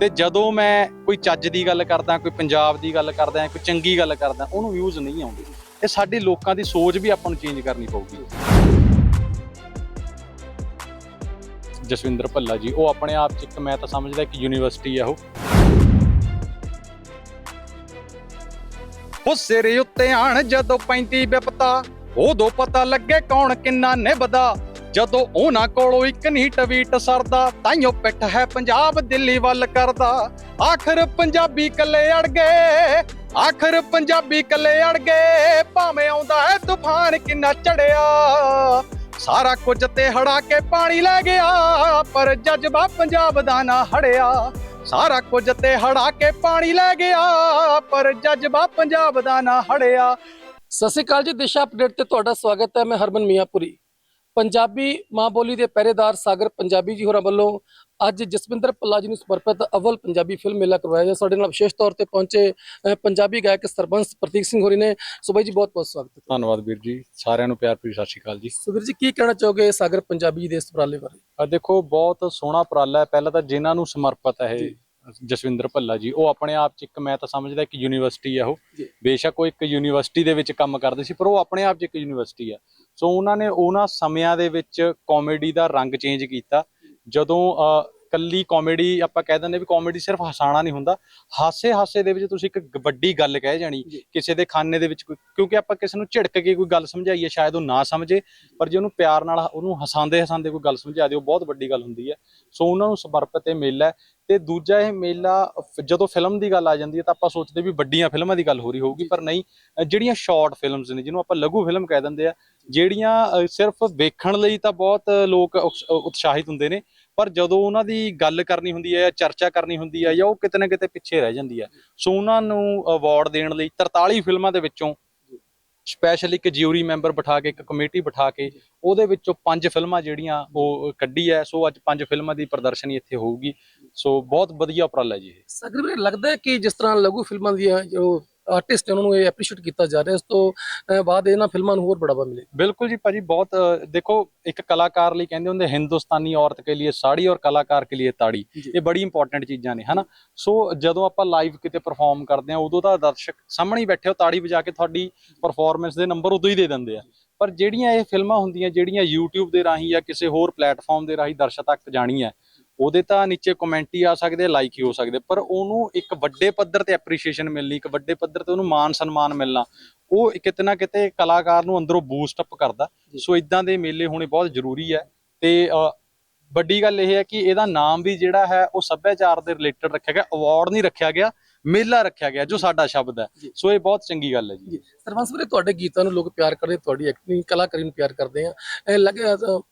ਤੇ ਜਦੋਂ ਮੈਂ ਕੋਈ ਚੱਜ ਦੀ ਗੱਲ ਕਰਦਾ, ਕੋਈ ਪੰਜਾਬ ਦੀ ਗੱਲ ਕਰਦਾ ਕੋਈ ਚੰਗੀ ਗੱਲ ਕਰਦਾ, ਉਹਨੂੰ ਵਿਊਜ਼ ਨਹੀਂ ਆਉਂਦੇ। ਇਹ ਸਾਡੇ ਲੋਕਾਂ ਦੀ ਸੋਚ ਵੀ ਆਪਾਂ ਨੂੰ ਚੇਂਜ ਕਰਨੀ ਪਊਗੀ। ਜਸਵਿੰਦਰ ਭੱਲਾ ਜੀ, ਉਹ ਆਪਣੇ ਆਪ ਚ ਇੱਕ ਮੈਂ ਤਾਂ ਸਮਝਦਾ ਕਿ ਯੂਨੀਵਰਸਿਟੀ ਆ ਉਹ। ਉਹ ਸਿਰ ਉੱਤੇ ਆਣ ਜਦੋਂ ਪੈਂਦੀ ਵਿਪਤਾ ਉਦੋਂ ਪਤਾ ਲੱਗੇ ਕੌਣ ਕਿੰਨਾ ਨਿਭਦਾ। ਜਦੋਂ ਉਹਨਾਂ ਕੋਲੋਂ ਇੱਕ ਨਹੀਂ ਟਵੀਟ ਸਰਦਾ ਤਾਈਓ ਪਿੱਠ ਹੈ ਪੰਜਾਬ ਦਿੱਲੀ ਵੱਲ ਕਰਦਾ। ਆਖਰ ਪੰਜਾਬੀ ਕੱਲੇ ਅੜ ਗਏ, ਆਖਰ ਪੰਜਾਬੀ ਕੱਲੇ ਅੜ ਗਏ, ਭਾਵੇਂ ਆਉਂਦਾ ਹੈ ਤੂਫਾਨ ਕਿੰਨਾ ਚੜਿਆ। ਸਾਰਾ ਕੁਝ ਤੇ ਹੜਾ ਕੇ ਪਾਣੀ ਲੈ ਗਿਆ, ਪਰ ਜਜ਼ਬਾ ਪੰਜਾਬ ਦਾ ਨਾ ਹੜਿਆ। ਸਾਰਾ ਕੁਝ ਤੇ ਹੜਾ ਕੇ ਪਾਣੀ ਲੈ ਗਿਆ, ਪਰ ਜਜ਼ਬਾ ਪੰਜਾਬ ਦਾ ਨਾ ਹੜਿਆ। ਸਤਿ ਸ਼੍ਰੀ ਅਕਾਲ ਜੀ, ਦਿਸ਼ਾ ਅਪਡੇਟ ਤੇ ਤੁਹਾਡਾ ਸਵਾਗਤ ਹੈ। ਮੈਂ ਹਰਮਨ ਮੀਆਂਪੁਰੀ। ਪੰਜਾਬੀ ਮਾਂ ਬੋਲੀ ਦੇ ਪਹਿਰੇਦਾਰ ਸਾਗਰ ਪੰਜਾਬੀ ਜੀ ਹੋਰਾਂ ਵੱਲੋਂ ਅੱਜ ਜਸਵਿੰਦਰ ਪੱਲਾ ਜੀ ਨੂੰ ਸਮਰਪਿਤ ਅਵਲ ਪੰਜਾਬੀ ਫਿਲਮ ਮੇਲਾ ਕਰਵਾਇਆ ਗਿਆ। ਸਾਡੇ ਨਾਲ ਵਿਸ਼ੇਸ਼ ਤੌਰ ਤੇ ਪਹੁੰਚੇ ਪੰਜਾਬੀ ਗਾਇਕ ਸਰਪੰਚ ਪ੍ਰਤੀਕ ਸਿੰਘ ਹੋਰੀ ਨੇ। ਸੋ ਬਾਈ ਜੀ ਬਹੁਤ ਬਹੁਤ ਸਵਾਗਤ ਧੰਨਵਾਦ ਵੀਰ ਜੀ। ਸਾਰਿਆਂ ਨੂੰ ਪਿਆਰ ਭਰੀ ਸਤਿ ਸ਼੍ਰੀ ਅਕਾਲ ਜੀ। ਸੋ ਵੀਰ ਜੀ ਕੀ ਕਹਿਣਾ ਚਾਹੋਗੇ ਸਾਗਰ ਪੰਜਾਬੀ ਜੀ ਦੇ ਇਸ ਉਪਰਾਲੇ ਬਾਰੇ? ਆ ਦੇਖੋ ਬਹੁਤ ਸੋਹਣਾ ਉਪਰਾਲਾ ਹੈ। ਪਹਿਲਾਂ ਤਾਂ ਜਿਨ੍ਹਾਂ ਨੂੰ ਸਮਰਪਿਤ ਹੈ ਜੀ। ਇਹ ਜਸਵਿੰਦਰ ਭੱਲਾ ਜੀ ਉਹ ਆਪਣੇ ਆਪ ਚ ਇੱਕ ਮੈਂ ਤਾਂ ਸਮਝਦਾ ਕਿ ਯੂਨੀਵਰਸਿਟੀ ਆ ਉਹ। ਜੀ। ਬੇਸ਼ੱਕ ਉਹ ਇੱਕ ਯੂਨੀਵਰਸਿਟੀ ਦੇ ਵਿੱਚ ਕੰਮ ਕਰਦੇ ਸੀ ਪਰ ਉਹ ਆਪਣੇ ਆਪ ਚ ਇੱਕ ਯੂਨੀਵਰਸਿਟੀ ਆ ਸੋ ਉਹਨਾਂ ਨੇ ਉਹਨਾਂ ਸਮਿਆਂ ਦੇ ਵਿੱਚ ਕਾਮੇਡੀ ਦਾ ਰੰਗ ਚੇਂਜ ਕੀਤਾ। ਜਦੋਂ ਕੱਲੀ ਕਾਮੇਡੀ ਆਪਾਂ ਕਹਿ ਦਿੰਦੇ ਵੀ ਕਾਮੇਡੀ ਸਿਰਫ ਹਸਾਣਾ ਨਹੀਂ ਹੁੰਦਾ। ਹਾਸੇ ਹਾਸੇ ਦੇ ਵਿੱਚ ਤੁਸੀਂ ਇੱਕ ਵੱਡੀ ਗੱਲ ਕਹਿ ਜਾਣੀ। ਕਿਸੇ ਦੇ ਖਾਨੇ ਦੇ ਵਿੱਚ ਕੋਈ ਕਿਉਂਕਿ ਆਪਾਂ ਕਿਸੇ ਨੂੰ ਝਿੜਕ ਕੇ ਕੋਈ ਗੱਲ ਸਮਝਾਈਏ ਸ਼ਾਇਦ ਉਹ ਨਾ ਸਮਝੇ ਪਰ ਜੇ ਉਹਨੂੰ ਪਿਆਰ ਨਾਲ ਉਹਨੂੰ ਹਸਾਉਂਦੇ ਹਸਾਉਂਦੇ ਕੋਈ ਗੱਲ ਸਮਝਾ ਦਿਓ ਬਹੁਤ ਵੱਡੀ ਗੱਲ ਹੁੰਦੀ ਹੈ। ਸੋ ਉਹਨਾਂ ਨੂੰ ਸਮਰਪਿਤ ਇਹ ਮੇਲਾ ਹੈ ਤੇ ਦੂਜਾ ਇਹ ਮੇਲਾ ਫ- ਜਦੋਂ ਫਿਲਮ ਦੀ ਗੱਲ ਆ ਜਾਂਦੀ ਹੈ ਤਾਂ ਆਪਾਂ ਸੋਚਦੇ ਵੀ ਵੱਡੀਆਂ ਫਿਲਮਾਂ ਦੀ ਗੱਲ ਹੋ ਰਹੀ ਹੋਊਗੀ ਪਰ ਨਹੀਂ ਅ, ਜਿਹੜੀਆਂ ਸ਼ਾਰਟ ਫਿਲਮਸ ਨੇ ਜਿਹਨੂੰ ਆਪਾਂ ਲਘੂ ਫਿਲਮ ਕਹਿ ਦਿੰਦੇ ਆ ਜਿਹੜੀਆਂ ਅ, ਸਿਰਫ ਵੇਖਣ ਲਈ ਤਾਂ ਬਹੁਤ ਲੋਕ ਉਤਸ਼ਾਹਿਤ ਹੁੰਦੇ ਨੇ ਪਰ ਜਦੋਂ ਉਹਨਾਂ ਦੀ ਗੱਲ ਕਰਨੀ ਹੁੰਦੀ ਹੈ ਜਾਂ ਚਰਚਾ ਕਰਨੀ ਹੁੰਦੀ ਹੈ ਜਾਂ ਉਹ ਕਿਤੇ ਨਾ ਕਿਤੇ ਪਿੱਛੇ ਰਹਿ ਜਾਂਦੀ ਹੈ, ਸੋ ਉਹਨਾਂ ਨੂੰ ਅਵਾਰਡ ਦੇਣ ਲਈ 43 ਫਿਲਮਾਂ ਦੇ ਵਿੱਚੋਂ ਸਪੈਸ਼ਲ ਇੱਕ ਜਿਊਰੀ ਮੈਂਬਰ ਬਿਠਾ ਕੇ, ਇੱਕ ਕਮੇਟੀ ਬਿਠਾ ਕੇ ਉਹਦੇ ਵਿੱਚੋਂ ਪੰਜ ਫਿਲਮਾਂ ਜਿਹੜੀਆਂ ਉਹ ਕੱਢੀ ਹੈ, ਸੋ ਅੱਜ ਪੰਜ ਫਿਲਮਾਂ ਦੀ ਪ੍ਰਦਰਸ਼ਨੀ ਇੱਥੇ ਹੋਊਗੀ। ਸੋ ਬਹੁਤ ਵਧੀਆ ਉਪਰਾਲਾ ਜੀ ਇਹ। ਸਾਗਰ ਵੀਰੇ ਲੱਗਦਾ ਹੈ ਕਿ ਜਿਸ ਤਰ੍ਹਾਂ ਲਘੂ ਫਿਲਮਾਂ ਦੀਆਂ ਜੋ ਆਰਟਿਸਟ ਉਹਨਾਂ ਨੂੰ ਇਹ ਐਪਰੀਸ਼ੀਏਟ ਕੀਤਾ ਜਾ ਰਿਹਾ ਇਸ ਤੋਂ ਬਾਅਦ ਇਹਨਾਂ ਫਿਲਮਾਂ ਨੂੰ ਹੋਰ ਬੜਾਵਾ ਮਿਲੇ। ਬਿਲਕੁਲ ਜੀ ਭਾਜੀ ਬਹੁਤ ਦੇਖੋ ਇੱਕ ਕਲਾਕਾਰ ਲਈ ਕਹਿੰਦੇ ਹੁੰਦੇ ਹਿੰਦੁਸਤਾਨੀ ਔਰਤ ਕੇ ਲਈ ਸਾੜੀ ਔਰ ਕਲਾਕਾਰ ਕੇ ਲਈ ਤਾੜੀ। ਇਹ ਬੜੀ ਇੰਪੋਰਟੈਂਟ ਚੀਜ਼ਾਂ ਨੇ ਹਨਾ? ਸੋ ਜਦੋਂ ਆਪਾਂ ਲਾਈਵ ਕਿਤੇ ਪਰਫਾਰਮ ਕਰਦੇ ਆ ਉਦੋਂ ਤਾਂ ਦਰਸ਼ਕ ਸਾਹਮਣੇ ਹੀ ਬੈਠੇ ਹੋ ਤਾੜੀ ਵਜਾ ਕੇ ਤੁਹਾਡੀ ਪਰਫਾਰਮੈਂਸ ਦੇ ਨੰਬਰ ਉਦੋਂ ਹੀ ਦੇ ਦਿੰਦੇ ਆ। ਪਰ ਜਿਹੜੀਆਂ ਇਹ ਫਿਲਮਾਂ ਹੁੰਦੀਆਂ ਜਿਹੜੀਆਂ YouTube ਦੇ ਰਾਹੀਂ ਜਾਂ ਕਿਸੇ ਹੋਰ ਪਲੇਟਫਾਰਮ ਦੇ ਰਾਹੀਂ ਦਰਸ਼ਕ ਤੱਕ ਜਾਣੀਆਂ ਉਹਦੇ ਤਾਂ ਨੀਚੇ ਕਮੈਂਟ ਹੀ ਆ ਸਕਦੇ ਲਾਈਕ ਹੀ ਹੋ ਸਕਦੇ ਪਰ ਉਹਨੂੰ ਇੱਕ ਵੱਡੇ ਪੱਧਰ ਤੇ ਐਪਰੀਸ਼ੀਏਸ਼ਨ ਮਿਲਣੀ ਇੱਕ ਵੱਡੇ ਪੱਧਰ ਤੇ ਉਹਨੂੰ ਮਾਨ ਸਨਮਾਨ ਮਿਲਣਾ ਉਹ ਕਿਤੇ ਨਾ ਕਿਤੇ ਕਲਾਕਾਰ ਨੂੰ ਅੰਦਰੋਂ ਬੂਸਟ ਅਪ ਕਰਦਾ। ਸੋ ਇਦਾਂ ਦੇ ਮੇਲੇ ਹੋਣੇ ਬਹੁਤ ਜ਼ਰੂਰੀ ਹੈ ਤੇ ਵੱਡੀ ਗੱਲ ਇਹ ਹੈ ਕਿ ਇਹਦਾ ਨਾਮ ਵੀ ਜਿਹੜਾ ਹੈ ਉਹ ਸੱਭਿਆਚਾਰ ਦੇ ਰਿਲੇਟਡ ਰੱਖਿਆ ਗਿਆ ਅਵਾਰਡ ਨਹੀਂ ਰੱਖਿਆ ਗਿਆ ਮੇਲਾ ਰੱਖਿਆ ਗਿਆ ਜੋ ਸਾਡਾ ਸ਼ਬਦ ਹੈ। ਸੋ ਇਹ ਬਹੁਤ ਚੰਗੀ ਗੱਲ ਹੈ ਜੀ। ਸਰਵੰਸ ਵੀਰੇ ਤੁਹਾਡੇ ਗੀਤਾਂ ਨੂੰ ਲੋਕ ਪਿਆਰ ਕਰਦੇ ਤੁਹਾਡੀ ਐਕਟਿੰਗ ਕਲਾਕਾਰੀ ਨੂੰ ਪਿਆਰ ਕਰਦੇ ਆ। ਇਹ ਲੱਗ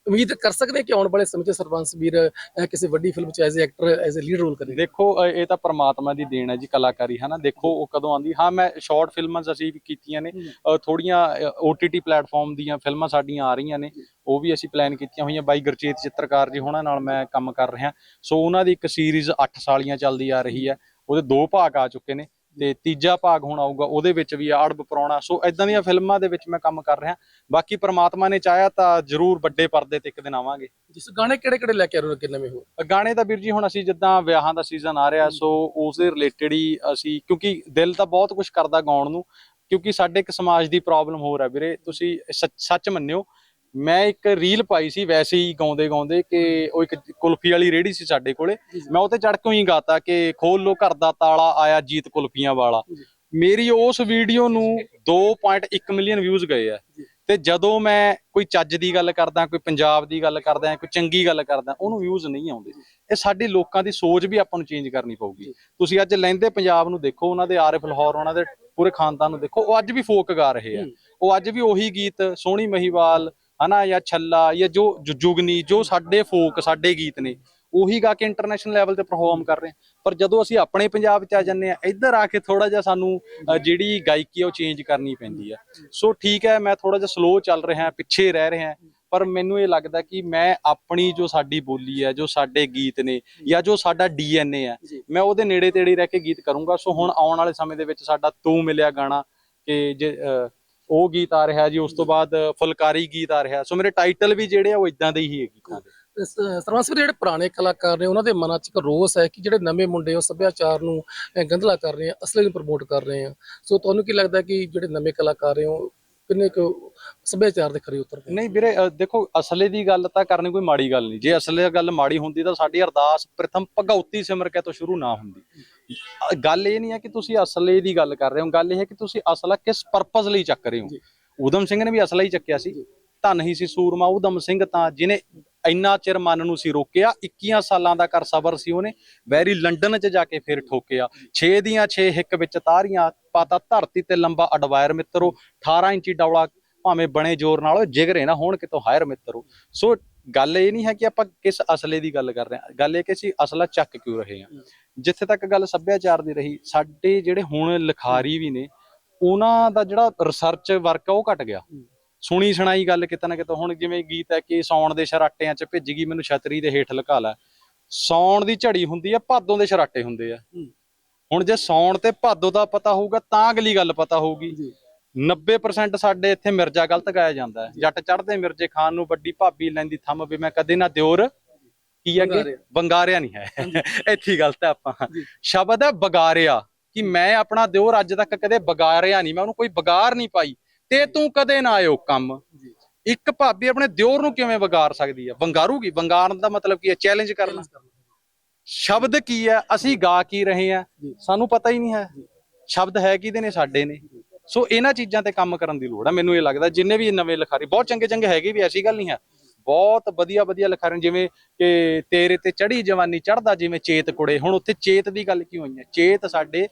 ਉਮੀਦ ਕਰ ਸਕਦੇ ਕਿ ਆਉਣ ਵਾਲੇ ਸਮੇਂ 'ਚ ਸਰਵੰਸ ਵੀਰ ਕਿਸੇ ਵੱਡੀ ਫਿਲਮ 'ਚ as a actor as a lead role ਕਰੇਗਾ। ਦੇਖੋ ਇਹ ਤਾਂ ਪ੍ਰਮਾਤਮਾ ਦੀ ਦੇਣ ਹੈ ਜੀ ਕਲਾਕਾਰੀ ਹੈ ਨਾ ਦੇਖੋ ਉਹ ਕਦੋਂ ਆਂਦੀ ਹਾਂ ਮੈਂ ਸ਼ਾਰਟ ਫਿਲਮਾਂ ਅਸੀਂ ਵੀ ਕੀਤੀਆਂ ਨੇ। ਥੋੜੀਆਂ OTT ਪਲੇਟਫਾਰਮ ਦੀਆਂ ਫਿਲਮਾਂ ਸਾਡੀਆਂ ਆ ਰਹੀਆਂ ਨੇ। ਉਹ ਵੀ ਅਸੀਂ ਪਲਾਨ ਕੀਤੀਆਂ ਹੋਈਆਂ। ਬਾਈ ਗੁਰਚੇਤ ਚਿੱਤਰਕਾਰ ਜੀ ਹੋਣਾ ਨਾਲ ਮੈਂ ਕੰਮ ਕਰ ਰਿਹਾ। ਸੋ ਉਹਨਾਂ ਦੀ ਇੱਕ ਸੀਰੀਜ਼ 8 ਸਾਲੀਆਂ ਚੱਲਦੀ ਆ ਰਹੀ ਹੈ। ਉਹਦੇ ਦੋ ਭਾਗ ਆ ਚੁੱਕੇ ਨੇ ਤੇ ਤੀਜਾ ਭਾਗ ਹੁਣ ਆਊਗਾ ਉਹਦੇ ਵਿੱਚ ਵੀ ਅੜਬ ਪਰਾਉਣਾ ਸੋ ਇਦਾਂ ਦੀਆਂ ਫਿਲਮਾਂ ਦੇ ਵਿੱਚ ਮੈਂ ਕੰਮ ਕਰ ਰਿਹਾ। ਬਾਕੀ ਪ੍ਰਮਾਤਮਾ ਨੇ ਚਾਹਿਆ ਤਾਂ ਜ਼ਰੂਰ ਵੱਡੇ ਪਰਦੇ ਤੇ ਇੱਕ ਦਿਨ ਆਵਾਂਗੇ। ਜਿਸ ਗਾਣੇ ਕਿਹੜੇ ਕਿਹੜੇ ਲੈ ਕੇ ਆ ਰਹੇ ਹੋ ਅੱਗੇ ਨਵੇਂ ਹੋਰ? ਗਾਣੇ ਤਾਂ ਵੀਰ ਜੀ ਹੁਣ ਅਸੀਂ ਜਿੱਦਾਂ ਵਿਆਹਾਂ ਦਾ ਸੀਜ਼ਨ ਆ ਰਿਹਾ ਸੋ ਉਸ ਦੇ ਰਿਲੇਟਡ ਹੀ ਅਸੀਂ ਕਿਉਂਕਿ ਦਿਲ ਤਾਂ ਬਹੁਤ ਕੁਝ ਕਰਦਾ ਗਾਉਣ ਨੂੰ ਕਿਉਂਕਿ ਸਾਡੇ ਇੱਕ ਸਮਾਜ ਦੀ ਪ੍ਰੋਬਲਮ ਹੋ ਰਿਹਾ ਵੀਰੇ। ਤੁਸੀਂ ਸੱਚ ਮੰਨਿਓ ਮੈਂ ਇੱਕ ਰੀਲ ਪਾਈ ਸੀ ਵੈਸੇ ਹੀ ਗਾਉਂਦੇ ਗਾਉਂਦੇ ਕਿ ਉਹ ਇੱਕ ਕੁਲਫੀ ਵਾਲੀ ਰੇੜੀ ਸੀ ਸਾਡੇ ਕੋਲੇ। ਮੈਂ ਉਹ ਤੇ ਚੜ ਕੇ ਹੀ ਗਾਤਾ ਕਿ ਖੋਲ ਲੋ ਘਰ ਦਾ ਤਾਲਾ ਆਇਆ ਜੀਤ ਕੁਲਫੀਆਂ ਵਾਲਾ। ਮੇਰੀ ਉਸ ਵੀਡੀਓ ਨੂੰ 2.1 ਮਿਲੀਅਨ ਵਿਊਜ਼ ਗਏ ਆ। ਤੇ ਜਦੋਂ ਮੈਂ ਕੋਈ ਚੱਜ ਦੀ ਗੱਲ ਕਰਦਾ ਕੋਈ ਪੰਜਾਬ ਦੀ ਗੱਲ ਕਰਦਾ ਕੋਈ ਚੰਗੀ ਗੱਲ ਕਰਦਾ ਉਹਨੂੰ ਵਿਊਜ਼ ਨਹੀਂ ਆਉਂਦੇ। ਇਹ ਸਾਡੇ ਲੋਕਾਂ ਦੀ ਸੋਚ ਵੀ ਆਪਾਂ ਨੂੰ ਚੇਂਜ ਕਰਨੀ ਪਊਗੀ। ਤੁਸੀਂ ਅੱਜ ਲੈਂਦੇ ਪੰਜਾਬ ਨੂੰ ਦੇਖੋ ਉਹਨਾਂ ਦੇ ਆਰਿਫ ਲਾਹੌਰ ਉਹਨਾਂ ਦੇ ਪੂਰੇ ਖਾਨਦਾਨ ਨੂੰ ਦੇਖੋ ਉਹ ਅੱਜ ਵੀ ਫੋਕ ਗਾ ਰਹੇ ਆ। ਉਹ ਅੱਜ ਵੀ ਉਹੀ ਗੀਤ ਸੋਹਣੀ ਮਹੀਵਾਲ ਹਨਾ ਜਾਂ ਛੱਲਾ ਜਾਂ ਜੋ ਜੁਗਨੀ ਜੋ ਸਾਡੇ ਫੋਕ ਸਾਡੇ ਗੀਤ ਨੇ ਉਹੀ ਗਾ ਕੇ ਇੰਟਰਨੈਸ਼ਨਲ ਲੈਵਲ ਤੇ ਪਰਫਾਰਮ ਕਰ ਰਹੇ ਪਰ ਜਦੋਂ ਅਸੀਂ ਆਪਣੇ ਪੰਜਾਬ 'ਚ ਆ ਜੰਨੇ ਆ ਇੱਧਰ ਆ ਕੇ ਥੋੜਾ ਜਿਹਾ ਸਾਨੂੰ ਜਿਹੜੀ ਗਾਇਕੀ ਆ ਉਹ ਚੇਂਜ ਕਰਨੀ ਪੈਂਦੀ ਆ। ਸੋ ਠੀਕ ਹੈ ਮੈਂ ਥੋੜਾ ਜਿਹਾ ਸਲੋ ਚੱਲ ਰਿਹਾ ਪਿੱਛੇ ਰਹਿ ਰਿਹਾ ਪਰ ਮੈਨੂੰ ਇਹ ਲੱਗਦਾ ਕਿ ਮੈਂ ਆਪਣੀ ਜੋ ਸਾਡੀ ਬੋਲੀ ਹੈ ਜੋ ਸਾਡੇ ਗੀਤ ਨੇ ਜਾਂ ਜੋ ਸਾਡਾ ਡੀਐਨਏ ਹੈ। ਮੈਂ ਉਹਦੇ ਨੇੜੇ ਤੇੜੇ ਰਹਿ ਕੇ ਗੀਤ ਕਰੂੰਗਾ। ਸੋ ਹੁਣ ਆਉਣ ਵਾਲੇ ਸਮੇਂ ਦੇ ਵਿੱਚ ਸਾਡਾ ਤੂੰ ਮਿਲਿਆ ਗਾਣਾ ਕਿ ਜੇ ਉਹ ਗੀਤ ਆ ਰਿਹਾ ਜੀ, ਉਸ ਤੋਂ ਬਾਅਦ ਫੁਲਕਾਰੀ ਗੀਤ ਆ ਰਿਹਾ। ਸੋ ਮੇਰੇ ਟਾਈਟਲ ਵੀ ਜਿਹੜੇ ਆ, ਉਹ ਇਦਾਂ ਦੇ ਹੀ ਹੈ ਗੀਤਾਂ ਦੇ। ਸਰਵੰਸ ਜਿਹੜੇ ਪੁਰਾਣੇ ਕਲਾਕਾਰ ਨੇ, ਉਹਨਾਂ ਦੇ ਮਨਾਂ 'ਚ ਇੱਕ ਰੋਸ ਹੈ ਕਿ ਜਿਹੜੇ ਨਵੇਂ ਮੁੰਡੇ ਉਹ ਸੱਭਿਆਚਾਰ ਨੂੰ ਗੰਧਲਾ ਕਰ ਰਹੇ ਆ, ਅਸਲੀ ਨੂੰ ਪ੍ਰਮੋਟ ਕਰ ਰਹੇ ਆ। ਸੋ ਤੁਹਾਨੂੰ ਕੀ ਲੱਗਦਾ ਕਿ ਜਿਹੜੇ ਨਵੇਂ ਕਲਾਕਾਰ ਨੇ, ਉਹ ਕਿੰਨੇ ਕੁ ਸੱਭਿਆਚਾਰ ਦੇ ਖਰੇ ਉਤਰਦੇ? ਨਹੀਂ ਵੀਰੇ ਅ, ਦੇਖੋ ਅਸਲੇ ਦੀ ਗੱਲ ਤਾਂ ਕਰਨੀ ਕੋਈ ਮਾੜੀ ਗੱਲ ਨਹੀਂ। ਜੇ ਅਸਲੇ ਗੱਲ ਮਾੜੀ ਹੁੰਦੀ ਤਾਂ ਸਾਡੀ ਅਰਦਾਸ ਪ੍ਰਥਮ ਭਗਉਤੀ ਸਿਮਰ ਕੇ ਤੋਂ ਸ਼ੁਰੂ ਨਾ ਹੁੰਦੀ। ਅ, ਗੱਲ ਇਹ ਨਹੀਂ ਹੈ ਕਿ ਤੁਸੀਂ ਅਸਲੇ ਦੀ ਗੱਲ ਕਰ ਰਹੇ ਹੋ। ਗੱਲ ਇਹ ਹੈ ਕਿ ਤੁਸੀਂ ਅਸਲਾ ਕਿਸ ਪਰਪਸ ਲਈ ਚੱਕ ਰਹੇ ਹੋ। ਜੀ। ਊਧਮ ਸਿੰਘ ਨੇ ਵੀ ਅਸਲਾ ਹੀ ਚੱਕਿਆ ਸੀ। ਧੰਨ ਹੀ ਸੀ ਸੂਰਮਾ। ਊਧਮ ਸਿੰਘ ਤਾਂ ਜਿਨੇ ਇੰਨਾ ਚਿਰ ਮਨ ਨੂੰ ਸੀ ਰੋਕਿਆ 21 ਸਾਲਾਂ ਦਾ ਕਰ ਸਬਰ ਸੀ ਉਹਨੇ, ਵੈਰੀ ਲੰਡਨ 'ਚ ਜਾ ਕੇ ਫਿਰ ਠੋਕਿਆ। 6 ਦੀਆਂ 6 ਹਿੱਕ ਵਿੱਚ ਤਾਰੀਆਂ ਪਾਤਾ, ਧਰਤੀ ਤੇ ਲੰਬਾ ਅਡਵਾਇਰ ਮਿੱਤਰੋ 18 ਇੰਚੀ ਡੌਲਾ ਭਾਵੇਂ ਬਣੇ ਜ਼ੋਰ ਨਾਲ ਉਹ ਜਿਗਰੇ ਨਾ ਹੋਣ ਕਿਤੋਂ ਹਾਇਰ ਮਿੱਤਰੋ। ਸੋ ਗੱਲ ਇਹ ਨਹੀਂ ਹੈ ਕਿ ਆਪਾਂ ਕਿਸ ਅਸਲੇ ਦੀ ਗੱਲ ਕਰ ਰਹੇ ਹਾਂ। ਗੱਲ ਇਹ ਕਿ ਅਸੀਂ ਅਸਲਾ ਚੱਕ ਕਿਉਂ ਰਹੇ ਹਾਂ? ਜਿੱਥੇ ਤੱਕ ਗੱਲ ਸੱਭਿਆਚਾਰ ਦੀ ਰਹੀ, ਸਾਡੇ ਜਿਹੜੇ ਹੁਣ ਲਿਖਾਰੀ ਵੀ ਨੇ, ਉਹਨਾਂ ਦਾ ਜਿਹੜਾ ਰਿਸਰਚ ਵਰਕ ਆ, ਉਹ ਘਟ ਗਿਆ। ਸੁਣੀ ਸੁਣਾਈ ਗੱਲ ਕਿਤੇ ਨਾ ਕਿਤੇ। ਹੁਣ ਜਿਵੇਂ ਗੀਤ ਹੈ ਕਿ ਸੌਣ ਦੇ ਸ਼ਰਾਟਿਆਂ 'ਚ ਭਿੱਜ ਗਈ ਮੈਨੂੰ ਛਤਰੀ ਦੇ ਹੇਠ ਲੁਕਾ ਲੈ। ਸੌਣ ਦੀ ਝੜੀ ਹੁੰਦੀ ਆ ਭਾਦੋਂ ਦੇ ਸ਼ਰਾਟੇ ਹੁੰਦੇ ਆ। ਹੂੰ। ਹੁਣ ਜੇ ਸੌਣ ਤੇ ਭਾਦੋਂ ਦਾ ਪਤਾ ਹੋਊਗਾ ਤਾਂ ਅਗਲੀ ਗੱਲ ਪਤਾ ਹੋਊਗੀ। ਜੀ। 90% ਸਾਡੇ ਇੱਥੇ ਮਿਰਜ਼ਾ ਗਲਤ ਗਾਇਆ ਜਾਂਦਾ ਹੈ। ਜੱਟ ਚੜਦੇ ਮਿਰਜ਼ੇ ਖਾਨ ਨੂੰ ਵੱਡੀ ਭਾਬੀ ਲੈਂਦੀ ਥੰਮ ਵੀ ਮੈਂ ਕਦੇ ਨਾ ਦਿਓਰ। ਕੀ ਅੱਗੇ? ਬੰਗਾਰਿਆ। ਬੰਗਾਰਿਆ ਨਹੀਂ ਹੈ। ਇੱਥੇ ਹੀ ਗਲਤ ਹੈ ਆਪਾਂ। ਸ਼ਬਦ ਹੈ ਬਗਾਰਿਆ। ਕਿ ਮੈਂ ਆਪਣਾ ਦਿਓਰ ਅੱਜ ਤੱਕ ਕਦੇ ਬਗਾਰਿਆ ਨਹੀਂ। ਮੈਂ ਉਹਨੂੰ ਕੋਈ ਬਗਾਰ ਨਹੀਂ ਪਾਈ। ਤੇ ਤੂੰ ਕਦੇ ਨਾ ਆਇਓ ਕੰਮ। ਇੱਕ ਭਾਬੀ ਆਪਣੇ ਦਿਓਰ ਨੂੰ ਕਿਵੇਂ ਵਿਗਾੜ ਸਕਦੀ ਹੈ ਵੰਗਾਰੂਗੀ। ਵੰਗਾਰਨ ਦਾ ਮਤਲਬ ਕੀ ਹੈ? ਚੈਲੰਜ ਕਰਨਾ। ਸ਼ਬਦ ਕੀ ਹੈ? ਅਸੀਂ ਗਾ ਕੀ ਰਹੇ ਹਾਂ ਜੀ। ਸਾਨੂੰ ਪਤਾ ਹੀ ਨਹੀਂ ਹੈ। ਸ਼ਬਦ ਹੈ ਕਿਹਦੇ ਨੇ? ਸਾਡੇ ਨੇ। ਸੋ ਇਹਨਾਂ ਚੀਜ਼ਾਂ ਤੇ ਕੰਮ ਕਰਨ ਦੀ ਲੋੜ ਹੈ ਮੈਨੂੰ ਇਹ ਲੱਗਦਾ ਜਿੰਨੇ ਵੀ ਨਵੇਂ ਲਿਖਾਰੀ ਬਹੁਤ ਚੰਗੇ ਚੰਗੇ ਹੈਗੇ ਵੀ ਐਸੀ ਗੱਲ ਨਹੀਂ ਹੈ। ਬਹੁਤ ਵਧੀਆ ਵਧੀਆ ਲਿਖਾਰੀ ਜਿਵੇਂ ਕਿ ਤੇਰੇ ਤੇ ਚੜੀ ਜਵਾਨੀ ਚੜਦਾ ਜਿਵੇਂ ਚੇਤ ਕੁੜੇ। ਹੁਣ ਉੱਥੇ ਚੇਤ ਦੀ ਗੱਲ ਕਿਉਂ ਹੋਈ ਹੈ? ਚੇਤ ਸਾਡੇ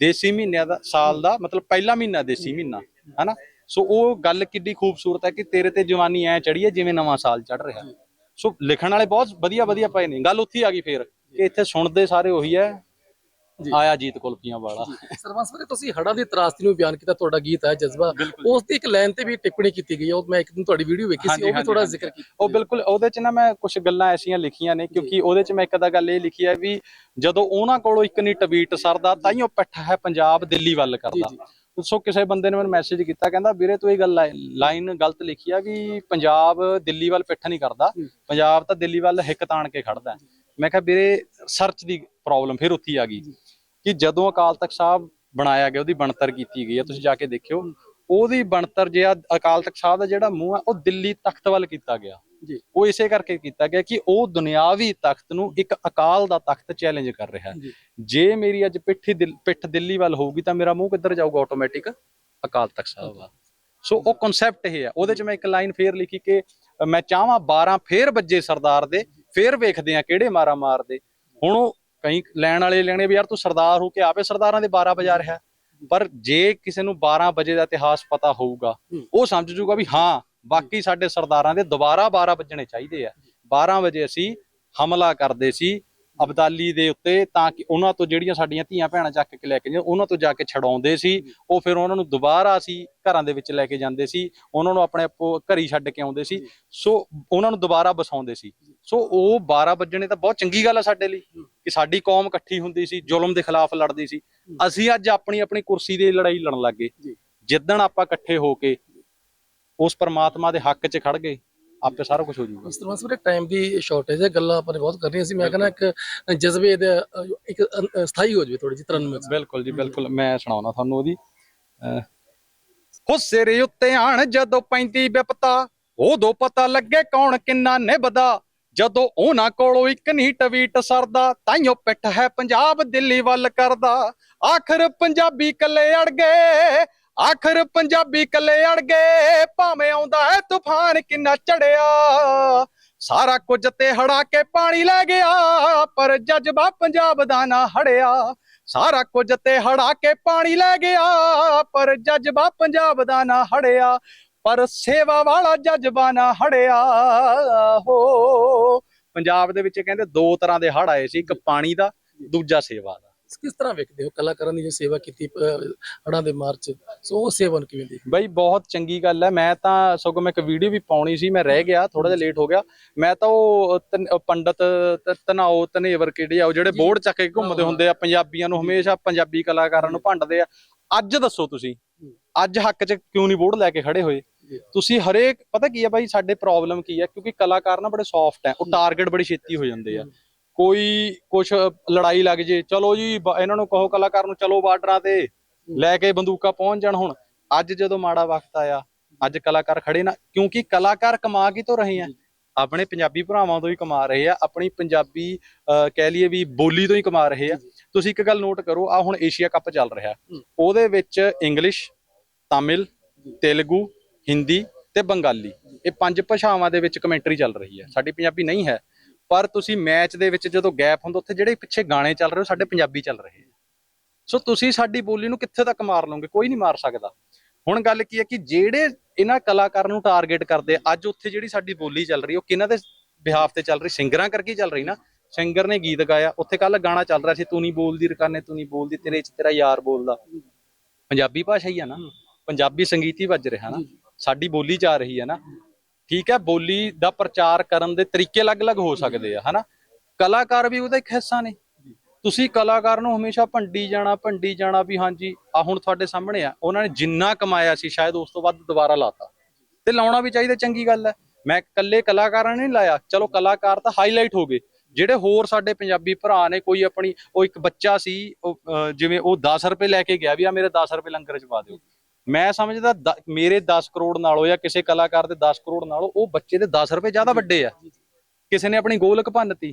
ਦੇਸੀ ਮਹੀਨਿਆਂ ਦਾ ਸਾਲ ਦਾ ਮਤਲਬ ਪਹਿਲਾ ਮਹੀਨਾ ਦੇਸੀ ਮਹੀਨਾ ਹਨਾ? ਸੋ ਉਹ ਗੱਲ ਕਿੱਡੀ ਖੂਬਸੂਰਤ ਹੈ ਕਿ ਤੇਰੇ ਤੇ ਜਵਾਨੀ ਐ ਚੜੀ ਹੈ ਜਿਵੇਂ ਨਵਾਂ ਸਾਲ ਚੜ ਰਿਹਾ। ਸੋ ਲਿਖਣ ਵਾਲੇ ਬਹੁਤ ਵਧੀਆ ਵਧੀਆ ਪਏ ਨੇ। ਗੱਲ ਉੱਥੇ ਹੀ ਆ ਗਈ ਫੇਰ ਕਿ ਇੱਥੇ ਸੁਣਦੇ ਸਾਰੇ ਉਹੀ ਹੈ। ਆਇਆ ਜੀਤ ਕੁਲਫੀਆਂ ਵਾਲਾ। ਸਰਵੰਸ ਵੀਰੇ ਤੁਸੀਂ ਹੜਾ ਦੀ ਤਰਾਸਦੀ ਨੂੰ ਬਿਆਨ ਕੀਤਾ ਤੁਹਾਡਾ ਗੀਤ ਹੈ ਜਜ਼ਬਾ। ਉਸ ਦੀ ਇੱਕ ਲਾਈਨ ਤੇ ਵੀ ਟਿੱਪਣੀ ਕੀਤੀ ਗਈ ਹੈ। ਉਹ ਮੈਂ ਇੱਕ ਦਿਨ ਤੁਹਾਡੀ ਵੀਡੀਓ ਵੇਖੀ ਸੀ ਉਹ ਵੀ ਥੋੜਾ। ਜ਼ਿਕਰ ਕੀਤਾ। ਉਹ ਬਿਲਕੁਲ ਉਹਦੇ ਚ ਨਾ ਮੈਂ ਕੁਝ ਗੱਲਾਂ ਐਸੀਆਂ ਲਿਖੀਆਂ ਨੇ ਕਿਉਂਕਿ ਉਹਦੇ ਚ ਮੈਂ ਇੱਕ ਤਾਂ ਗੱਲ ਇਹ ਲਿਖੀ ਹੈ ਵੀ ਜਦੋਂ ਉਹਨਾਂ ਕੋਲੋਂ ਇੱਕ ਨਹੀਂ ਟਵੀਟ ਸਰਦਾ ਤਾਈਓ ਪੱਠਾ ਹੈ ਪੰਜਾਬ ਦਿੱਲੀ ਵੱਲ ਕਰਦਾ। ਸੋ ਕਿਸੇ ਬੰਦੇ ਨੇ ਮੈਨੂੰ ਮੈਸੇਜ ਕੀਤਾ ਕਹਿੰਦਾ ਵੀਰੇ ਤੂੰ ਇਹ ਗੱਲ ਲਾਈਨ ਗਲਤ ਲਿਖੀ ਆ ਵੀ ਪੰਜਾਬ ਦਿੱਲੀ ਵੱਲ ਪਿੱਠ ਨਹੀਂ ਕਰਦਾ। ਪੰਜਾਬ ਤਾਂ ਦਿੱਲੀ ਵੱਲ ਹਿੱਕ ਤਾਣ ਕੇ ਖੜਦਾ। ਮੈਂ ਕਿਹਾ ਵੀਰੇ ਸਰਚ ਦੀ ਪ੍ਰੋਬਲਮ ਫਿਰ ਉੱਥੇ ਆ ਗਈ। ਕਿ ਜਦੋਂ ਅਕਾਲ ਤਖਤ ਸਾਹਿਬ ਬਣਾਇਆ ਗਿਆ ਉਹਦੀ ਬਣਤਰ ਕੀਤੀ ਗਈ ਹੈ ਤੁਸੀਂ ਜਾ ਕੇ ਦੇਖਿਓ ਉਹਦੀ ਬਣਤਰ ਜੇ ਆ ਅਕਾਲ ਤਖਤ ਸਾਹਿਬ ਦਾ ਜਿਹੜਾ ਮੂੰਹ ਆ ਉਹ ਦਿੱਲੀ ਤਖਤ ਵੱਲ ਕੀਤਾ ਗਿਆ ਉਹ ਇਸੇ ਕਰਕੇ ਕੀਤਾ ਗਿਆ ਕਿ ਉਹ ਦੁਨਿਆਵੀ ਤਖਤ ਨੂੰ ਇੱਕ ਅਕਾਲ ਦਾ ਤਖਤ ਚੈਲੰਜ ਕਰ ਰਿਹਾ ਜੀ। ਮੇਰੀ ਅੱਜ ਪਿੱਠੀ ਪਿੱਠ ਦਿੱਲੀ ਵੱਲ ਹੋਊਗੀ ਤਾਂ ਮੇਰਾ ਮੂੰਹ ਕਿੱਧਰ ਜਾਊਗਾ ਆਟੋਮੈਟਿਕ ਅਕਾਲ ਤਖਤ ਸਾਹਿਬ ਵੱਲ। ਸੋ ਉਹ ਕਨਸੈਪਟ ਇਹ ਹੈ ਉਹਦੇ ਚ ਮੈਂ ਇੱਕ ਲਾਈਨ ਫੇਰ ਲਿਖੀ ਕਿ ਮੈਂ ਚਾਹਾਂ 12 ਫੇਰ ਵੱਜੇ ਸਰਦਾਰ ਦੇ ਫੇਰ ਵੇਖਦੇ ਆ ਕਿਹੜੇ ਮਾਰਾ ਮਾਰਦੇ। ਹੁਣ ਉਹ ਕਈ ਲੈਣ ਵਾਲੇ ਲੈਣੇ ਵੀ ਯਾਰ ਤੂੰ ਸਰਦਾਰ ਹੋ ਕੇ ਆਪੇ ਸਰਦਾਰਾਂ ਦੇ 12 ਵਜਾ ਰਿਹਾ। ਪਰ ਜੇ ਕਿਸੇ ਨੂੰ 12 ਵਜੇ ਦਾ ਇਤਿਹਾਸ ਪਤਾ ਹੋਊਗਾ। ਉਹ ਸਮਝ ਜੂਗਾ ਵੀ ਹਾਂ ਬਾਕੀ ਸਾਡੇ ਸਰਦਾਰਾਂ ਦੇ ਦੁਬਾਰਾ 12 ਵੱਜਣੇ ਚਾਹੀਦੇ ਆ। 12 ਵਜੇ ਅਸੀਂ ਹਮਲਾ ਕਰਦੇ ਸੀ ਅਬਦਾਲੀ ਦੇ ਉੱਤੇ ਤਾਂ ਕਿ ਉਹਨਾਂ ਤੋਂ ਜਿਹੜੀਆਂ ਸਾਡੀਆਂ ਧੀਆਂ ਭੈਣਾਂ ਚੱਕ ਕੇ ਲੈ ਕੇ ਜਾਂਦੇ, ਉਹਨਾਂ ਤੋਂ ਜਾ ਕੇ ਛਡਾਉਂਦੇ ਸੀ। ਉਹ ਫਿਰ ਉਹਨਾਂ ਨੂੰ ਦੁਬਾਰਾ ਅਸੀਂ ਘਰਾਂ ਦੇ ਵਿੱਚ ਲੈ ਕੇ ਜਾਂਦੇ ਸੀ। ਉਹਨਾਂ ਨੂੰ ਆਪਣੇ ਆਪੋ ਘਰੀ ਛੱਡ ਕੇ ਆਉਂਦੇ ਸੀ। ਸੋ ਉਹਨਾਂ ਨੂੰ ਦੁਬਾਰਾ ਬਸਾਉਂਦੇ ਸੀ। ਸੋ ਉਹ 12 ਵੱਜਣੇ ਤਾਂ ਬਹੁਤ ਚੰਗੀ ਗੱਲ ਆ ਸਾਡੇ ਲਈ ਕਿ ਸਾਡੀ ਕੌਮ ਇਕੱਠੀ ਹੁੰਦੀ ਸੀ, ਜ਼ੁਲਮ ਦੇ ਖਿਲਾਫ ਲੜਦੀ ਸੀ। ਅਸੀਂ ਅੱਜ ਆਪਣੀ ਆਪਣੀ ਕੁਰਸੀ ਦੀ ਲੜਾਈ ਲੜਨ ਲੱਗ ਗਏ। ਜਿੱਦਣ ਆਪਾਂ ਇਕੱਠੇ ਹੋ ਕੇ ਉਸ ਪਰਮਾਤਮਾ ਦੇ ਹੱਕ 'ਚ ਖੜ ਗਏ ਆਪੇ ਸਾਰਾ ਕੁਝ ਹੋ ਜਾਊਗਾ। ਸਰਵੰਸ ਵੀਰੇ ਟਾਈਮ ਦੀ ਸ਼ਾਰਟੇਜ ਹੈ ਗੱਲਾਂ ਆਪਾਂ ਨੇ ਬਹੁਤ ਕਰਨੀਆਂ ਸੀ। ਮੈਂ ਕਹਿੰਦਾ ਇੱਕ ਜਜ਼ਬੇ ਦੇ ਇੱਕ ਸਥਾਈ ਹੋ ਜਾਵੇ ਥੋੜੀ ਜਿਹੀ ਤਰਨਮ ਬਿਲਕੁਲ ਜੀ ਬਿਲਕੁਲ। ਮੈਂ ਸੁਣਾਉਣਾ ਤੁਹਾਨੂੰ ਉਹਦੀ ਹੋ ਸਿਰ ਉੱਤੇ ਆਣ ਜਦੋਂ ਪੈਂਦੀ ਵਿਪਤਾ ਉਦੋਂ ਪਤਾ ਲੱਗੇ ਕੌਣ ਕਿੰਨਾ ਨਿਭਦਾ। ਜਦੋਂ ਉਹਨਾਂ ਕੋਲੋਂ ਇੱਕ ਨਹੀਂ ਟਵੀਟ ਸਰਦਾ ਤਾਈਓ ਪਿੱਠ ਹੈ ਪੰਜਾਬ ਦਿੱਲੀ ਵੱਲ ਕਰਦਾ। ਆਖਰ ਪੰਜਾਬੀ ਕੱਲੇ ਅੜ ਗਏ। ਆਖਰ ਪੰਜਾਬੀ ਕੱਲੇ ਅੜ ਗਏ, ਭਾਵੇਂ ਆਉਂਦਾ ਹੈ ਤੂਫਾਨ ਕਿੰਨਾ ਚੜਿਆ। ਸਾਰਾ ਕੁਝ ਤੇ ਹੜਾ ਕੇ ਪਾਣੀ ਲੈ ਗਿਆ, ਪਰ ਜਜ਼ਬਾ ਪੰਜਾਬ ਦਾ ਨਾ ਹੜਿਆ। ਸਾਰਾ ਕੁਝ ਤੇ ਹੜਾ ਕੇ ਪਾਣੀ ਲੈ ਗਿਆ, ਪਰ ਜਜ਼ਬਾ ਪੰਜਾਬ ਦਾ ਨਾ ਹੜਿਆ। ਪਰ ਸੇਵਾ ਵਾਲਾ ਜਜ਼ਬਾ ਨਾ ਹੜਿਆ। ਹੋ, ਪੰਜਾਬ ਦੇ ਵਿੱਚ ਕਹਿੰਦੇ ਦੋ ਤਰ੍ਹਾਂ ਦੇ ਹੜ ਆਏ ਸੀ, ਇੱਕ ਪਾਣੀ ਦਾ, ਦੂਜਾ ਸੇਵਾ ਦਾ। ਕਿਸ ਤਰ੍ਹਾਂ ਵੇਖਦੇ ਹੋ? ਕਲਾਕਾਰਾਂ ਦੀ ਜੋ ਸੇਵਾ ਕੀਤੀ ਹੜਾਂ ਦੇ ਮਾਰਚ ਸੋ ਉਹ ਸੇਵਾ ਨੂੰ ਕਿਵੇਂ ਦੇਖਦੇ ਬਈ ਬਹੁਤ ਚੰਗੀ ਗੱਲ ਹੈ। ਮੈਂ ਤਾਂ ਸਗੋਂ ਮੈਂ ਇੱਕ ਵੀਡੀਓ ਵੀ ਪਾਉਣੀ ਸੀ। ਮੈਂ ਰਹਿ ਗਿਆ ਥੋੜਾ ਜਿਹਾ ਲੇਟ ਹੋ ਗਿਆ। ਮੈਂ ਤਾਂ ਉਹ ਪੰਡਿਤ ਤਨਾਓ ਤਨੇਵਰ ਕਿਹੜੇ ਆ ਉਹ ਜਿਹੜੇ ਬੋਰਡ ਚੱਕ ਕੇ ਘੁੰਮਦੇ ਹੁੰਦੇ ਆ ਪੰਜਾਬੀਆਂ ਨੂੰ ਹਮੇਸ਼ਾ ਪੰਜਾਬੀ ਕਲਾਕਾਰਾਂ ਨੂੰ ਭੰਡਦੇ ਆ। ਅੱਜ ਦੱਸੋ ਤੁਸੀਂ। ਅੱਜ ਹੱਕ 'ਚ ਕਿਉਂ ਨਹੀਂ ਬੋਰਡ ਲੈ ਕੇ ਖੜੇ ਹੋਏ। ਤੁਸੀਂ ਹਰੇਕ ਪਤਾ ਕੀ ਹੈ ਬਾਈ ਸਾਡੇ ਪ੍ਰੋਬਲਮ ਕੀ ਹੈ? ਕਿਉਂਕਿ ਕਲਾਕਾਰ ਨਾ ਬੜੇ ਸੌਫਟ ਹੈ। ਉਹ ਟਾਰਗੇਟ ਬੜੀ ਛੇਤੀ ਹੋ ਜਾਂਦੇ ਆ। ਕੋਈ ਕੁਛ ਲੜਾਈ ਲੱਗ ਜੇ ਚਲੋ ਜੀ ਇਹਨਾਂ ਨੂੰ ਕਹੋ ਕਲਾਕਾਰ ਨੂੰ ਚਲੋ ਬਾਰਡਰਾਂ ਤੇ ਲੈ ਕੇ ਬੰਦੂਕਾਂ ਪਹੁੰਚ ਜਾਣ ਹੁਣ। ਅੱਜ ਜਦੋਂ ਮਾੜਾ ਵਕਤ ਆਇਆ ਅੱਜ ਕਲਾਕਾਰ ਖੜੇ ਨਾ ਕਿਉਂਕਿ ਕਲਾਕਾਰ ਕਮਾ ਕੀ ਤੋਂ ਰਹੇ ਆ? ਆਪਣੇ ਪੰਜਾਬੀ ਭਰਾਵਾਂ ਤੋਂ ਹੀ ਕਮਾ ਰਹੇ ਆ ਆਪਣੀ ਪੰਜਾਬੀ ਕਹਿ ਲਈਏ ਵੀ ਬੋਲੀ ਤੋਂ ਹੀ ਕਮਾ ਰਹੇ ਆ। ਤੁਸੀਂ ਇੱਕ ਗੱਲ ਨੋਟ ਕਰੋ ਆ ਹੁਣ ਏਸ਼ੀਆ ਕੱਪ ਚੱਲ ਰਿਹਾ। ਉਹਦੇ ਵਿੱਚ ਇੰਗਲਿਸ਼ ਤਾਮਿਲ ਤੇਲਗੂ ਹਿੰਦੀ ਤੇ ਬੰਗਾਲੀ। ਇਹ ਪੰਜ ਭਾਸ਼ਾਵਾਂ ਦੇ ਵਿੱਚ ਕਮੈਂਟਰੀ ਚੱਲ ਰਹੀ ਹੈ। ਸਾਡੀ ਪੰਜਾਬੀ ਨਹੀਂ ਹੈ। ਪਰ ਤੁਸੀਂ ਮੈਚ ਦੇ ਵਿੱਚ ਜਦੋਂ ਗੈਪ ਹੁੰਦਾ, ਉੱਥੇ ਜਿਹੜੇ ਪਿੱਛੇ ਗਾਣੇ ਚੱਲ ਰਹੇ ਉਹ ਸਾਡੇ ਪੰਜਾਬੀ ਚੱਲ ਰਹੇ ਸੋ ਤੁਸੀਂ ਸਾਡੀ ਬੋਲੀ ਨੂੰ ਕਿੱਥੇ ਤੱਕ ਮਾਰ ਲਓਗੇ? ਕੋਈ ਨਹੀਂ ਮਾਰ ਸਕਦਾ। ਹੁਣ ਗੱਲ ਕੀ ਹੈ ਕਿ ਜਿਹੜੇ ਇਹਨਾਂ ਕਲਾਕਾਰ ਨੂੰ ਟਾਰਗੇਟ ਕਰਦੇ, ਅੱਜ ਉੱਥੇ ਜਿਹੜੀ ਸਾਡੀ ਬੋਲੀ ਚੱਲ ਰਹੀ, ਉਹ ਕਿਹਨਾਂ ਦੇ ਬਿਹਾਫ ਤੇ ਚੱਲ ਰਹੀ? ਸਿੰਗਰਾਂ ਕਰਕੇ ਚੱਲ ਰਹੀ ਨਾ? ਸਿੰਗਰ ਨੇ ਗੀਤ ਗਾਇਆ, ਉੱਥੇ ਕੱਲ ਗਾਣਾ ਚੱਲ ਰਿਹਾ ਸੀ, ਤੂੰ ਨਹੀਂ ਬੋਲਦੀ ਰਕਾਨੇ, ਤੂੰ ਨਹੀਂ ਬੋਲਦੀ, ਤੇਰੇ ਚ ਤੇਰਾ ਯਾਰ ਬੋਲਦਾ। ਪੰਜਾਬੀ ਭਾਸ਼ਾ ਹੀ ਆ ਨਾ। ਪੰਜਾਬੀ ਸੰਗੀਤ ਹੀ ਵੱਜ ਰਿਹਾ ਨਾ। ਸਾਡੀ ਬੋਲੀ ਚ ਆ ਰਹੀ ਹੈ ਨਾ। ਠੀਕ ਹੈ ਬੋਲੀ ਦਾ ਪ੍ਰਚਾਰ ਕਰਨ ਦੇ ਤਰੀਕੇ ਅਲੱਗ-ਅਲੱਗ ਹੋ ਸਕਦੇ ਆ ਹਨਾ? ਕਲਾਕਾਰ ਵੀ ਉਹਦਾ ਇੱਕ ਹਿੱਸਾ ਨੇ। ਤੁਸੀਂ ਕਲਾਕਾਰ ਨੂੰ ਹਮੇਸ਼ਾ ਭੰਡੀ ਜਾਣਾ ਭੰਡੀ ਜਾਣਾ ਵੀ ਹਾਂਜੀ ਆ ਹੁਣ ਤੁਹਾਡੇ ਸਾਹਮਣੇ ਆ ਉਹਨਾਂ ਨੇ ਜਿੰਨਾ ਕਮਾਇਆ ਸੀ ਸ਼ਾਇਦ ਉਸ ਤੋਂ ਵੱਧ ਦੁਬਾਰਾ ਲਾਤਾ। ਤੇ ਲਾਉਣਾ ਵੀ ਚਾਹੀਦਾ ਚੰਗੀ ਗੱਲ ਹੈ। ਮੈਂ ਇਕੱਲੇ ਕਲਾਕਾਰਾਂ ਨੇ ਨਹੀਂ ਲਾਇਆ ਚਲੋ ਕਲਾਕਾਰ ਤਾਂ ਹਾਈਲਾਈਟ ਹੋ ਗਏ। ਜਿਹੜੇ ਹੋਰ ਸਾਡੇ ਪੰਜਾਬੀ ਭਰਾ ਨੇ ਕੋਈ ਆਪਣੀ ਉਹ ਇੱਕ ਬੱਚਾ ਸੀ ਉਹ, ਜਿਵੇਂ ਉਹ 10 ਰੁਪਏ ਲੈ ਕੇ ਗਿਆ ਵੀ ਆ ਮੇਰੇ 10 ਰੁਪਏ ਲੰਗਰ ਚ ਪਾ ਦਿਓ। ਮੈਂ ਸਮਝਦਾ ਮੇਰੇ 10 ਕਰੋੜ ਨਾਲੋਂ ਜਾਂ ਕਿਸੇ ਕਲਾਕਾਰ ਦੇ 10 ਕਰੋੜ ਨਾਲੋਂ ਉਹ ਬੱਚੇ ਦੇ 10 ਰੁਪਏ ਜ਼ਿਆਦਾ ਵੱਡੇ ਆ। ਕਿਸੇ ਨੇ ਆਪਣੀ ਗੋਲਕ ਭੰਨਤੀ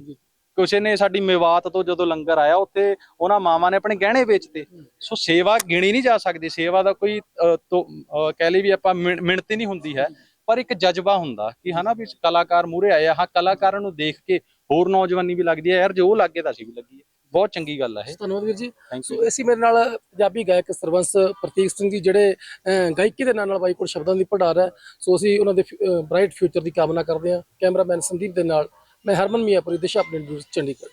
ਕਿਸੇ ਨੇ ਸਾਡੀ ਮੇਵਾਤ ਤੋਂ ਜਦੋਂ ਲੰਗਰ ਆਇਆ ਉੱਥੇ ਉਹਨਾਂ ਮਾਵਾਂ ਨੇ ਆਪਣੇ ਗਹਿਣੇ ਵੇਚਤੇ। ਸੋ ਸੇਵਾ ਗਿਣੀ ਨਹੀਂ ਜਾ ਸਕਦੀ ਸੇਵਾ ਦਾ ਕੋਈ ਕਹਿ ਲਈ ਵੀ ਆਪਾਂ ਮਿਣਤੀ ਨਹੀਂ ਹੁੰਦੀ ਹੈ। ਪਰ ਇੱਕ ਜਜ਼ਬਾ ਹੁੰਦਾ ਕਿ ਹਨਾ ਵੀ ਕਲਾਕਾਰ ਮੂਰੇ ਆਏ ਆ ਹਾਂ ਕਲਾਕਾਰਾਂ ਨੂੰ ਦੇਖ ਕੇ ਹੋਰ ਨੌਜਵਾਨੀ ਵੀ ਲੱਗਦੀ ਹੈ। ਯਾਰ ਜੇ ਉਹ ਲੱਗੇ ਤਾਂ ਅਸੀਂ ਵੀ ਲੱਗੀਏ। ਬਹੁਤ ਚੰਗੀ ਗੱਲ ਹੈ ਇਹ। ਧੰਨਵਾਦ ਵੀਰ ਜੀ। ਸੋ ਅਸੀਂ ਮੇਰੇ ਨਾਲ ਪੰਜਾਬੀ ਗਾਇਕ ਸਰਵੰਸ ਪ੍ਰਤੀਕ ਸਿੰਘ ਜੀ ਜਿਹੜੇ ਅਹ, ਗਾਇਕੀ ਦੇ ਨਾਲ ਨਾਲ ਬਾਈ ਕੋਲ ਸ਼ਬਦਾਂ ਦੀ ਭੰਡਾਰ ਹੈ। ਸੋ ਅਸੀਂ ਉਹਨਾਂ ਦੇ ਬ੍ਰਾਈਟ ਫਿਊਚਰ ਦੀ ਕਾਮਨਾ ਕਰਦੇ ਹਾਂ। ਕੈਮਰਾਮੈਨ ਸੰਦੀਪ ਦੇ ਨਾਲ ਮੈਂ ਹਰਮਨ ਮੀਆਂਪੁਰੀ ਦਿਸ਼ਾ ਆਪਣੇ ਨਿਊਜ਼ ਚੰਡੀਗੜ੍ਹ।